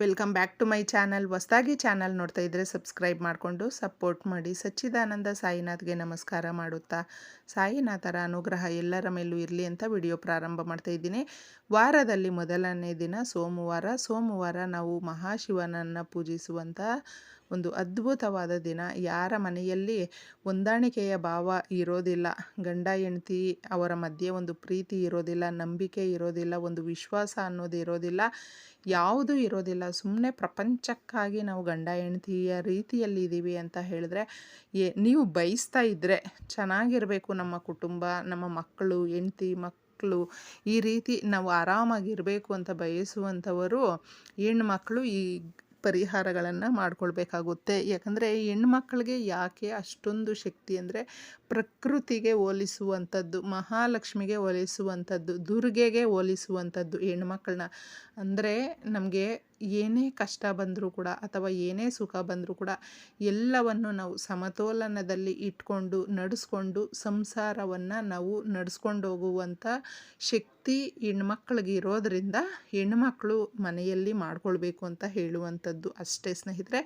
Welcome back to my channel ಹೊಸದಾಗಿ channel ನೋಡ್ತಾ ಇದ್ದರೆ ಸಬ್ಸ್ಕ್ರೈಬ್ ಮಾಡಿಕೊಂಡು ಸಪೋರ್ಟ್ ಮಾಡಿ. ಸಚ್ಚಿದಾನಂದ ಸಾಯಿನಾಥ್ಗೆ ನಮಸ್ಕಾರ ಮಾಡುತ್ತಾ. ಸಾಯಿನಾಥರ ಅನುಗ್ರಹ ಎಲ್ಲರ ಮೇಲೂ ಇರಲಿ ಅಂತ ವಿಡಿಯೋ ಪ್ರಾರಂಭ ಮಾಡ್ತಾ ಇದ್ದೀನಿ. ವಾರದಲ್ಲಿ ಮೊದಲನೇ ದಿನ ಸೋಮವಾರ. ಸೋಮವಾರ ನಾವು ಮಹಾಶಿವನನ್ನು ಪೂಜಿಸುವಂಥ ಒಂದು ಅದ್ಭುತವಾದ ದಿನ. ಯಾರ ಮನೆಯಲ್ಲಿ ಹೊಂದಾಣಿಕೆಯ ಭಾವ ಇರೋದಿಲ್ಲ, ಗಂಡ, ಹೆಂಡತಿ ಅವರ ಮಧ್ಯೆ ಒಂದು ಪ್ರೀತಿ ಇರೋದಿಲ್ಲ, ನಂಬಿಕೆ ಇರೋದಿಲ್ಲ, ಒಂದು ವಿಶ್ವಾಸ ಅನ್ನೋದು ಇರೋದಿಲ್ಲ, ಯಾವುದೂ ಇರೋದಿಲ್ಲ. ಸುಮ್ಮನೆ ಪ್ರಪಂಚಕ್ಕಾಗಿ ನಾವು ಗಂಡ, ಹೆಂಡತಿಯ ರೀತಿಯಲ್ಲಿ ಇದ್ದೀವಿ ಅಂತ ಹೇಳಿದ್ರೆ, ಏ, ನೀವು ಬಯಸ್ತಾ ಇದ್ದರೆ ಚೆನ್ನಾಗಿರಬೇಕು ನಮ್ಮ ಕುಟುಂಬ, ನಮ್ಮ ಮಕ್ಕಳು, ಹೆಂಡ್ತಿ, ಮಕ್ಕಳು. ಈ ರೀತಿ ನಾವು ಆರಾಮಾಗಿರಬೇಕು ಅಂತ ಬಯಸುವಂಥವರು ಮಕ್ಕಳು ಈ ಪರಿಹಾರಗಳನ್ನು ಮಾಡ್ಕೊಳ್ಬೇಕಾಗುತ್ತೆ. ಯಾಕಂದರೆ ಹೆಣ್ಮಕ್ಳಿಗೆ ಯಾಕೆ ಅಷ್ಟೊಂದು ಶಕ್ತಿ ಅಂದರೆ ಪ್ರಕೃತಿಗೆ ಹೋಲಿಸುವಂಥದ್ದು, ಮಹಾಲಕ್ಷ್ಮಿಗೆ ಹೋಲಿಸುವಂಥದ್ದು, ದುರ್ಗೆಗೆ ಹೋಲಿಸುವಂಥದ್ದು ಹೆಣ್ಮಕ್ಳನ್ನ. ಅಂದರೆ ನಮಗೆ ಏನೇ ಕಷ್ಟ ಬಂದರೂ ಕೂಡ ಅಥವಾ ಏನೇ ಸುಖ ಬಂದರೂ ಕೂಡ ಎಲ್ಲವನ್ನು ನಾವು ಸಮತೋಲನದಲ್ಲಿ ಇಟ್ಕೊಂಡು ನಡೆಸ್ಕೊಂಡು ಸಂಸಾರವನ್ನು ನಾವು ನಡೆಸ್ಕೊಂಡು ಹೋಗುವಂಥ ಶಕ್ತಿ ಹೆಣ್ಮಕ್ಳಿಗೆ ಇರೋದರಿಂದ ಹೆಣ್ಮಕ್ಳು ಮನೆಯಲ್ಲಿ ಮಾಡ್ಕೊಳ್ಬೇಕು ಅಂತ ಹೇಳುವಂಥದ್ದು ಅಷ್ಟೇ ಸ್ನೇಹಿತರೆ.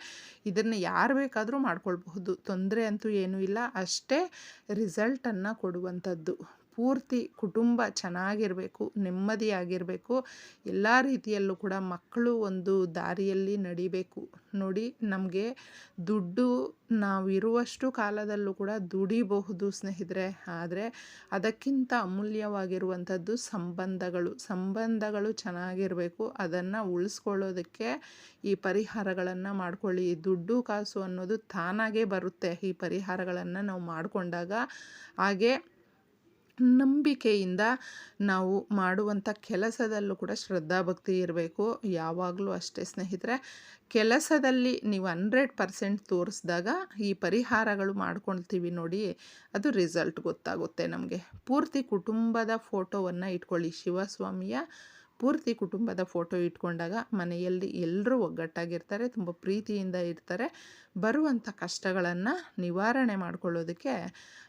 ಇದನ್ನು ಯಾರು ಬೇಕಾದರೂ ಮಾಡ್ಕೊಳ್ಬಹುದು. ತೊಂದರೆ ಅಂತೂ ಏನೂ ಇಲ್ಲ. ಅಷ್ಟೇ ರಿಸಲ್ಟನ್ನು ಕೊಡುವಂಥದ್ದು. ಪೂರ್ತಿ ಕುಟುಂಬ ಚೆನ್ನಾಗಿರಬೇಕು, ನೆಮ್ಮದಿಯಾಗಿರಬೇಕು, ಎಲ್ಲ ರೀತಿಯಲ್ಲೂ ಕೂಡ ಮಕ್ಕಳು ಒಂದು ದಾರಿಯಲ್ಲಿ ನಡಿಬೇಕು. ನೋಡಿ, ನಮಗೆ ದುಡ್ಡು ನಾವಿರುವಷ್ಟು ಕಾಲದಲ್ಲೂ ಕೂಡ ದುಡಿಬಹುದು ಸ್ನೇಹಿತರೆ. ಆದರೆ ಅದಕ್ಕಿಂತ ಅಮೂಲ್ಯವಾಗಿರುವಂಥದ್ದು ಸಂಬಂಧಗಳು. ಸಂಬಂಧಗಳು ಚೆನ್ನಾಗಿರಬೇಕು. ಅದನ್ನು ಉಳಿಸ್ಕೊಳ್ಳೋದಕ್ಕೆ ಈ ಪರಿಹಾರಗಳನ್ನು ಮಾಡ್ಕೊಳ್ಳಿ. ದುಡ್ಡು ಕಾಸು ಅನ್ನೋದು ತಾನಾಗೇ ಬರುತ್ತೆ ಈ ಪರಿಹಾರಗಳನ್ನು ನಾವು ಮಾಡಿಕೊಂಡಾಗ. ಹಾಗೆ ನಂಬಿಕೆಯಿಂದ ನಾವು ಮಾಡುವಂಥ ಕೆಲಸದಲ್ಲೂ ಕೂಡ ಶ್ರದ್ಧಾಭಕ್ತಿ ಇರಬೇಕು. ಯಾವಾಗಲೂ ಅಷ್ಟೇ ಸ್ನೇಹಿತರೆ, ಕೆಲಸದಲ್ಲಿ ನೀವು ಹಂಡ್ರೆಡ್ ಪರ್ಸೆಂಟ್ ತೋರಿಸಿದಾಗ ಈ ಪರಿಹಾರಗಳು ಮಾಡ್ಕೊಳ್ತೀವಿ ನೋಡಿ, ಅದು ರಿಸಲ್ಟ್ ಗೊತ್ತಾಗುತ್ತೆ ನಮಗೆ. ಪೂರ್ತಿ ಕುಟುಂಬದ ಫೋಟೋವನ್ನು ಇಟ್ಕೊಳ್ಳಿ. ಶಿವಸ್ವಾಮಿಯ ಪೂರ್ತಿ ಕುಟುಂಬದ ಫೋಟೋ ಇಟ್ಕೊಂಡಾಗ ಮನೆಯಲ್ಲಿ ಎಲ್ಲರೂ ಒಗ್ಗಟ್ಟಾಗಿರ್ತಾರೆ, ತುಂಬ ಪ್ರೀತಿಯಿಂದ ಇರ್ತಾರೆ. ಬರುವಂಥ ಕಷ್ಟಗಳನ್ನು ನಿವಾರಣೆ ಮಾಡ್ಕೊಳ್ಳೋದಕ್ಕೆ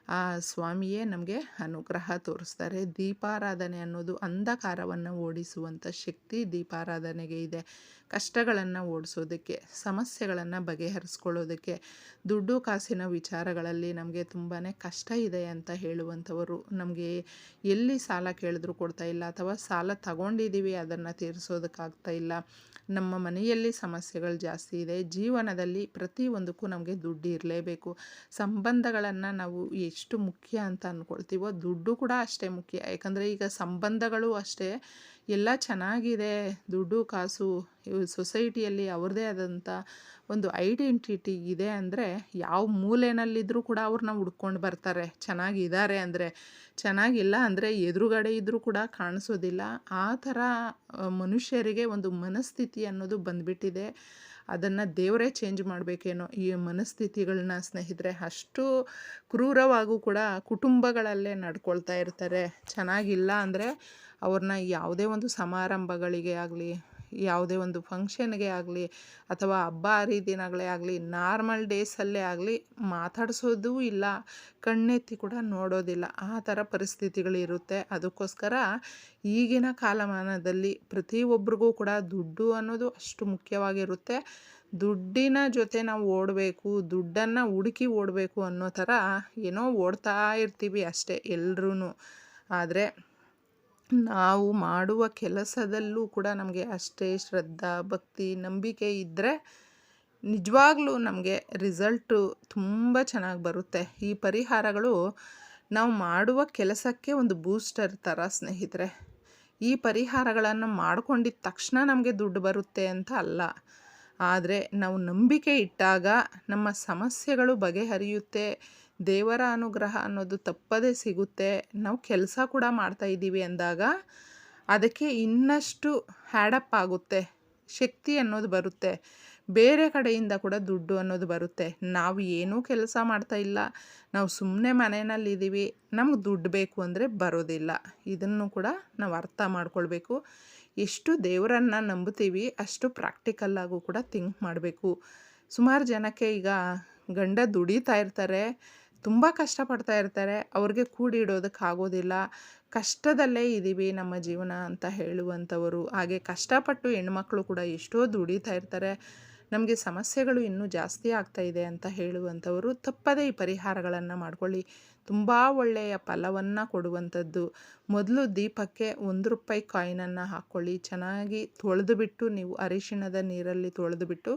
ಆ ಸ್ವಾಮಿಯೇ ನಮಗೆ ಅನುಗ್ರಹ ತೋರಿಸ್ತಾರೆ. ದೀಪಾರಾಧನೆ ಅನ್ನೋದು ಅಂಧಕಾರವನ್ನು ಓಡಿಸುವಂಥ ಶಕ್ತಿ ದೀಪಾರಾಧನೆಗೆ ಇದೆ. ಕಷ್ಟಗಳನ್ನು ಓಡಿಸೋದಕ್ಕೆ, ಸಮಸ್ಯೆಗಳನ್ನು ಬಗೆಹರಿಸ್ಕೊಳ್ಳೋದಕ್ಕೆ, ದುಡ್ಡು ಕಾಸಿನ ವಿಚಾರಗಳಲ್ಲಿ ನಮಗೆ ತುಂಬಾ ಕಷ್ಟ ಇದೆ ಅಂತ ಹೇಳುವಂಥವರು ನಮಗೆ ಎಲ್ಲಿ ಸಾಲ ಕೇಳಿದ್ರು ಕೊಡ್ತಾ ಇಲ್ಲ ಅಥವಾ ಸಾಲ ತಗೊಂಡಿದ್ದೀವಿ ಅದನ್ನು ತೀರಿಸೋದಕ್ಕಾಗ್ತಾ ಇಲ್ಲ. ನಮ್ಮ ಮನೆಯಲ್ಲಿ ಸಮಸ್ಯೆಗಳು ಜಾಸ್ತಿ ಇದೆ. ಜೀವನದಲ್ಲಿ ಪ್ರತಿಯೊಂದಕ್ಕೂ ನಮಗೆ ದುಡ್ಡು ಇರಲೇಬೇಕು. ಸಂಬಂಧಗಳನ್ನು ನಾವು ಎಷ್ಟು ಮುಖ್ಯ ಅಂತ ಅಂದ್ಕೊಳ್ತೀವೋ ದುಡ್ಡು ಕೂಡ ಅಷ್ಟೇ ಮುಖ್ಯ. ಯಾಕಂದರೆ ಈಗ ಸಂಬಂಧಗಳು ಅಷ್ಟೇ. ಎಲ್ಲ ಚೆನ್ನಾಗಿದೆ. ದುಡ್ಡು, ಕಾಸು ಸೊಸೈಟಿಯಲ್ಲಿ ಅವ್ರದ್ದೇ ಆದಂಥ ಒಂದು ಐಡೆಂಟಿಟಿ ಇದೆ ಅಂದರೆ ಯಾವ ಮೂಲೆಯಲ್ಲಿದ್ದರೂ ಕೂಡ ಅವ್ರನ್ನ ಹುಡ್ಕೊಂಡು ಬರ್ತಾರೆ. ಚೆನ್ನಾಗಿದ್ದಾರೆ ಅಂದರೆ. ಚೆನ್ನಾಗಿಲ್ಲ ಅಂದರೆ ಎದುರುಗಡೆ ಇದ್ದರೂ ಕೂಡ ಕಾಣಿಸೋದಿಲ್ಲ. ಆ ಥರ ಮನುಷ್ಯರಿಗೆ ಒಂದು ಮನಸ್ಥಿತಿ ಅನ್ನೋದು ಬಂದುಬಿಟ್ಟಿದೆ. ಅದನ್ನು ದೇವರೇ ಚೇಂಜ್ ಮಾಡಬೇಕೇನೋ ಈ ಮನಸ್ಥಿತಿಗಳನ್ನ ಸ್ನೇಹಿತರೆ. ಅಷ್ಟು ಕ್ರೂರವಾಗೂ ಕೂಡ ಕುಟುಂಬಗಳಲ್ಲೇ ನಡ್ಕೊಳ್ತಾ ಇರ್ತಾರೆ. ಚೆನ್ನಾಗಿಲ್ಲ ಅಂದರೆ ಅವ್ರನ್ನ ಯಾವುದೇ ಒಂದು ಸಮಾರಂಭಗಳಿಗೆ ಆಗಲಿ, ಯಾವುದೇ ಒಂದು ಫಂಕ್ಷನ್ಗೆ ಆಗಲಿ ಅಥವಾ ಹಬ್ಬ ಹರಿದಿನಗಳೇ ಆಗಲಿ, ನಾರ್ಮಲ್ ಡೇಸಲ್ಲೇ ಆಗಲಿ ಮಾತಾಡಿಸೋದೂ ಇಲ್ಲ, ಕಣ್ಣೆತ್ತಿ ಕೂಡ ನೋಡೋದಿಲ್ಲ. ಆ ಥರ ಪರಿಸ್ಥಿತಿಗಳಿರುತ್ತೆ ಅದಕ್ಕೋಸ್ಕರ ಈಗಿನ ಕಾಲಮಾನದಲ್ಲಿ ಪ್ರತಿಯೊಬ್ಬರಿಗೂ ಕೂಡ ದುಡ್ಡು ಅನ್ನೋದು ಅಷ್ಟು ಮುಖ್ಯವಾಗಿರುತ್ತೆ. ದುಡ್ಡಿನ ಜೊತೆ ನಾವು ಓಡಬೇಕು, ದುಡ್ಡನ್ನು ಹುಡುಕಿ ಓಡಬೇಕು ಅನ್ನೋ ಥರ ಏನೋ ಓಡ್ತಾ ಇರ್ತೀವಿ ಅಷ್ಟೇ ಎಲ್ರೂ ಆದರೆ ನಾವು ಮಾಡುವ ಕೆಲಸದಲ್ಲೂ ಕೂಡ ನಮಗೆ ಅಷ್ಟೇ ಶ್ರದ್ಧಾ, ಭಕ್ತಿ, ನಂಬಿಕೆ ಇದ್ದರೆ ನಿಜವಾಗ್ಲೂ ನಮಗೆ ರಿಸಲ್ಟು ತುಂಬ ಚೆನ್ನಾಗಿ ಬರುತ್ತೆ. ಈ ಪರಿಹಾರಗಳು ನಾವು ಮಾಡುವ ಕೆಲಸಕ್ಕೆ ಒಂದು ಬೂಸ್ಟರ್ ಥರ ಸ್ನೇಹಿತರೆ. ಈ ಪರಿಹಾರಗಳನ್ನು ಮಾಡಿಕೊಂಡಿದ್ದ ತಕ್ಷಣ ನಮಗೆ ದುಡ್ಡು ಬರುತ್ತೆ ಅಂತ ಅಲ್ಲ. ಆದರೆ ನಾವು ನಂಬಿಕೆ ಇಟ್ಟಾಗ ನಮ್ಮ ಸಮಸ್ಯೆಗಳು ಬಗೆಹರಿಯುತ್ತೆ ದೇವರ ಅನುಗ್ರಹ ಅನ್ನೋದು ತಪ್ಪದೇ ಸಿಗುತ್ತೆ. ನಾವು ಕೆಲಸ ಕೂಡ ಮಾಡ್ತಾ ಇದ್ದೀವಿ ಅಂದಾಗ ಅದಕ್ಕೆ ಇನ್ನಷ್ಟು ಹ್ಯಾಡಪ್ ಆಗುತ್ತೆ. ಶಕ್ತಿ ಅನ್ನೋದು ಬರುತ್ತೆ. ಬೇರೆ ಕಡೆಯಿಂದ ಕೂಡ ದುಡ್ಡು ಅನ್ನೋದು ಬರುತ್ತೆ. ನಾವು ಏನೂ ಕೆಲಸ ಮಾಡ್ತಾ ಇಲ್ಲ. ನಾವು ಸುಮ್ಮನೆ ಮನೆಯಲ್ಲಿದ್ದೀವಿ. ನಮಗೆ ದುಡ್ಡು ಬೇಕು ಅಂದರೆ ಬರೋದಿಲ್ಲ. ಇದನ್ನು ಕೂಡ ನಾವು ಅರ್ಥ ಮಾಡ್ಕೊಳ್ಬೇಕು. ಎಷ್ಟು ದೇವರನ್ನು ನಂಬುತ್ತೀವಿ, ಅಷ್ಟು ಪ್ರಾಕ್ಟಿಕಲ್ಲಾಗೂ ಕೂಡ ಥಿಂಕ್ ಮಾಡಬೇಕು. ಸುಮಾರು ಜನಕ್ಕೆ ಈಗ ಗಂಡ ದುಡಿತಾ ಇರ್ತಾರೆ. ತುಂಬ ಕಷ್ಟಪಡ್ತಾ ಇರ್ತಾರೆ. ಅವ್ರಿಗೆ ಕೂಡಿಡೋದಕ್ಕಾಗೋದಿಲ್ಲ ಕಷ್ಟದಲ್ಲೇ ಇದ್ದೀವಿ ನಮ್ಮ ಜೀವನ ಅಂತ ಹೇಳುವಂಥವರು. ಹಾಗೆ ಕಷ್ಟಪಟ್ಟು ಹೆಣ್ಮಕ್ಳು ಕೂಡ ಎಷ್ಟೋ ದುಡಿತಾ ಇರ್ತಾರೆ. ನಮಗೆ ಸಮಸ್ಯೆಗಳು ಇನ್ನೂ ಜಾಸ್ತಿ ಆಗ್ತಾ ಇದೆ ಅಂತ ಹೇಳುವಂಥವರು ತಪ್ಪದೇ ಈ ಪರಿಹಾರಗಳನ್ನು ಮಾಡ್ಕೊಳ್ಳಿ. ತುಂಬ ಒಳ್ಳೆಯ ಫಲವನ್ನು ಕೊಡುವಂಥದ್ದು. ಮೊದಲು ದೀಪಕ್ಕೆ ಒಂದು ರೂಪಾಯಿ ಕಾಯಿನನ್ನು ಹಾಕ್ಕೊಳ್ಳಿ. ಚೆನ್ನಾಗಿ ತೊಳೆದುಬಿಟ್ಟು ನೀವು ಅರಿಶಿಣದ ನೀರಲ್ಲಿ ತೊಳೆದುಬಿಟ್ಟು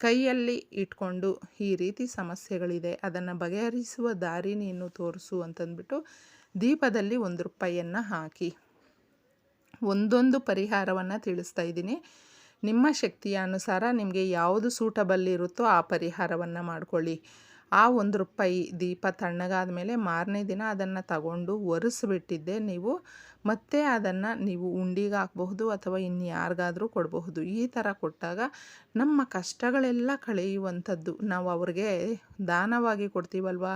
ಕೈಯಲ್ಲಿ ಇಟ್ಕೊಂಡು ಈ ರೀತಿ ಸಮಸ್ಯೆಗಳಿದೆ. ಅದನ್ನು ಬಗೆಹರಿಸುವ ದಾರಿ ನೀನು ತೋರಿಸು ಅಂತಂದ್ಬಿಟ್ಟು ದೀಪದಲ್ಲಿ ಒಂದು ರೂಪಾಯಿಯನ್ನು ಹಾಕಿ. ಒಂದೊಂದು ಪರಿಹಾರವನ್ನು ತಿಳಿಸ್ತಾ ಇದ್ದೀನಿ. ನಿಮ್ಮ ಶಕ್ತಿಯ ಅನುಸಾರ ನಿಮಗೆ ಯಾವುದು ಸೂಟಬಲ್ ಇರುತ್ತೋ ಆ ಪರಿಹಾರವನ್ನು ಮಾಡಿಕೊಳ್ಳಿ. ಆ ಒಂದು ರೂಪಾಯಿ ದೀಪ ತಣ್ಣಗಾದ ಮೇಲೆ ಮಾರನೇ ದಿನ ಅದನ್ನು ತಗೊಂಡು ಒರೆಸ್ಬಿಟ್ಟಿದ್ದೆ ನೀವು. ಮತ್ತೆ ಅದನ್ನು ನೀವು ಉಂಡಿಗೆ ಹಾಕಬಹುದು ಅಥವಾ ಇನ್ಯಾರಿಗಾದರೂ ಕೊಡಬಹುದು. ಈ ಥರ ಕೊಟ್ಟಾಗ ನಮ್ಮ ಕಷ್ಟಗಳೆಲ್ಲ ಕಳೆಯುವಂಥದ್ದು. ನಾವು ಅವ್ರಿಗೆ ದಾನವಾಗಿ ಕೊಡ್ತೀವಲ್ವ?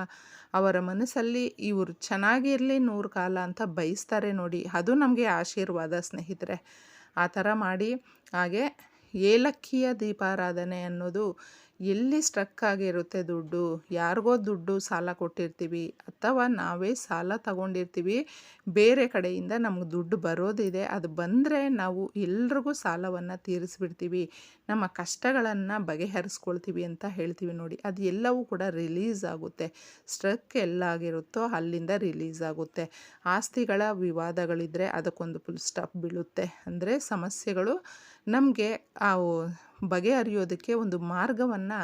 ಅವರ ಮನಸ್ಸಲ್ಲಿ ಇವರು ಚೆನ್ನಾಗಿರಲಿ ನೂರು ಕಾಲ ಅಂತ ಬಯಸ್ತಾರೆ ನೋಡಿ. ಅದು ನಮಗೆ ಆಶೀರ್ವಾದ ಸ್ನೇಹಿತರೆ. ಆ ಥರ ಮಾಡಿ ಹಾಗೆ ಏಲಕ್ಕಿಯ ದೀಪಾರಾಧನೆ ಅನ್ನೋದು ಎಲ್ಲಿ ಸ್ಟ್ರಕ್ ಆಗಿರುತ್ತೆ ದುಡ್ಡು? ಯಾರಿಗೋ ದುಡ್ಡು ಸಾಲ ಕೊಟ್ಟಿರ್ತೀವಿ ಅಥವಾ ನಾವೇ ಸಾಲ ತಗೊಂಡಿರ್ತೀವಿ. ಬೇರೆ ಕಡೆಯಿಂದ ನಮ್ಗೆ ದುಡ್ಡು ಬರೋದಿದೆ. ಅದು ಬಂದರೆ ನಾವು ಎಲ್ರಿಗೂ ಸಾಲವನ್ನು ತೀರಿಸ್ಬಿಡ್ತೀವಿ. ನಮ್ಮ ಕಷ್ಟಗಳನ್ನು ಬಗೆಹರಿಸ್ಕೊಳ್ತೀವಿ ಅಂತ ಹೇಳ್ತೀವಿ ನೋಡಿ. ಅದು ಎಲ್ಲವೂ ಕೂಡ ರಿಲೀಸ್ ಆಗುತ್ತೆ. ಸ್ಟ್ರಕ್ ಎಲ್ಲಾಗಿರುತ್ತೋ ಅಲ್ಲಿಂದ ರಿಲೀಸ್ ಆಗುತ್ತೆ. ಆಸ್ತಿಗಳ ವಿವಾದಗಳಿದ್ದರೆ ಅದಕ್ಕೊಂದು ಫುಲ್ ಸ್ಟಾಪ್ ಬೀಳುತ್ತೆ. ಅಂದರೆ ಸಮಸ್ಯೆಗಳು ನಮಗೆ ಆ ಬಗೆಹರಿಯೋದಕ್ಕೆ ಒಂದು ಮಾರ್ಗವನ್ನು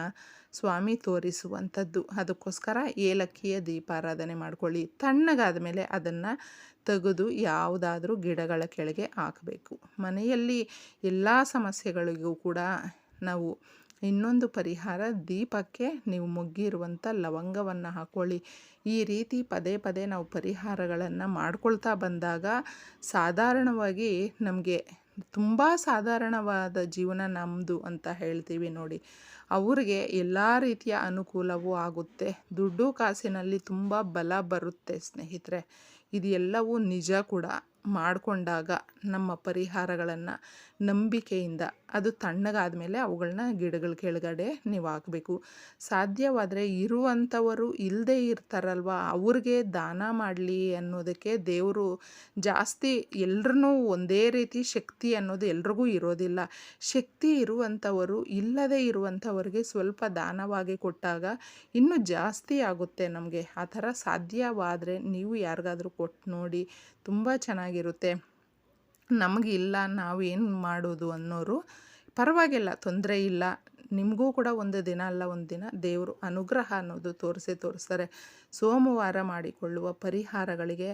ಸ್ವಾಮಿ ತೋರಿಸುವಂಥದ್ದು. ಅದಕ್ಕೋಸ್ಕರ ಏಲಕ್ಕಿಯ ದೀಪಾರಾಧನೆ ಮಾಡ್ಕೊಳ್ಳಿ. ತಣ್ಣಗಾದ ಮೇಲೆ ಅದನ್ನು ತೆಗೆದು ಯಾವುದಾದ್ರೂ ಗಿಡಗಳ ಕೆಳಗೆ ಹಾಕಬೇಕು. ಮನೆಯಲ್ಲಿ ಎಲ್ಲ ಸಮಸ್ಯೆಗಳಿಗೂ ಕೂಡ ನಾವು ಇನ್ನೊಂದು ಪರಿಹಾರ ದೀಪಕ್ಕೆ ನೀವು ಮುಗ್ಗಿರುವಂಥ ಲವಂಗವನ್ನು ಹಾಕ್ಕೊಳ್ಳಿ ಈ ರೀತಿ ಪದೇ ಪದೇ ನಾವು ಪರಿಹಾರಗಳನ್ನು ಮಾಡ್ಕೊಳ್ತಾ ಬಂದಾಗ ಸಾಧಾರಣವಾಗಿ ನಮಗೆ ತುಂಬ ಸಾಧಾರಣವಾದ ಜೀವನ ನಮ್ಮದು ಅಂತ ಹೇಳ್ತೀವಿ ನೋಡಿ. ಅವ್ರಿಗೆ ಎಲ್ಲ ರೀತಿಯ ಅನುಕೂಲವೂ ಆಗುತ್ತೆ. ದುಡ್ಡು ಕಾಸಿನಲ್ಲಿ ತುಂಬ ಬಲ ಬರುತ್ತೆ ಸ್ನೇಹಿತರೆ. ಇದು ಎಲ್ಲವೂ ನಿಜ ಕೂಡ. ಮಾಡಿಕೊಂಡಾಗ ನಮ್ಮ ಪರಿಹಾರಗಳನ್ನು ನಂಬಿಕೆಯಿಂದ ಅದು ತಣ್ಣಗಾದ ಮೇಲೆ ಅವುಗಳನ್ನ ಗಿಡಗಳ ಕೆಳಗಡೆ ನೀವು ಹಾಕಬೇಕು. ಸಾಧ್ಯವಾದರೆ ಇರುವಂಥವರು ಇಲ್ಲದೆ ಇರ್ತಾರಲ್ವ? ಅವ್ರಿಗೆ ದಾನ ಮಾಡಲಿ ಅನ್ನೋದಕ್ಕೆ ದೇವರು ಜಾಸ್ತಿ ಎಲ್ರೂ ಒಂದೇ ರೀತಿ ಶಕ್ತಿ ಅನ್ನೋದು ಎಲ್ರಿಗೂ ಇರೋದಿಲ್ಲ. ಶಕ್ತಿ ಇರುವಂಥವರು ಇಲ್ಲದೆ ಇರುವಂಥವ್ರಿಗೆ ಸ್ವಲ್ಪ ದಾನವಾಗಿ ಕೊಟ್ಟಾಗ ಇನ್ನೂ ಜಾಸ್ತಿ ಆಗುತ್ತೆ ನಮಗೆ. ಆ ಥರ ಸಾಧ್ಯವಾದರೆ ನೀವು ಯಾರಿಗಾದರೂ ಕೊಟ್ಟು ನೋಡಿ, ತುಂಬ ಚೆನ್ನಾಗಿರುತ್ತೆ. ನಮಗಿಲ್ಲ ನಾವು ಏನು ಮಾಡೋದು ಅನ್ನೋರು ಪರವಾಗಿಲ್ಲ, ತೊಂದರೆ ಇಲ್ಲ. ನಿಮಗೂ ಕೂಡ ಒಂದು ದಿನ ಅಲ್ಲ, ಒಂದು ದಿನ ದೇವರು ಅನುಗ್ರಹ ಅನ್ನೋದು ತೋರಿಸೇ ತೋರಿಸ್ತಾರೆ. ಸೋಮವಾರ ಮಾಡಿಕೊಳ್ಳುವ ಪರಿಹಾರಗಳಿಗೆ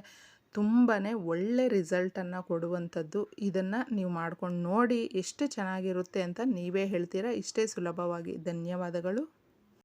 ತುಂಬಾ ಒಳ್ಳೆ ರಿಸಲ್ಟನ್ನು ಕೊಡುವಂಥದ್ದು. ಇದನ್ನು ನೀವು ಮಾಡ್ಕೊಂಡು ನೋಡಿ ಎಷ್ಟು ಚೆನ್ನಾಗಿರುತ್ತೆ ಅಂತ ನೀವೇ ಹೇಳ್ತೀರಾ. ಇಷ್ಟೇ ಸುಲಭವಾಗಿ. ಧನ್ಯವಾದಗಳು.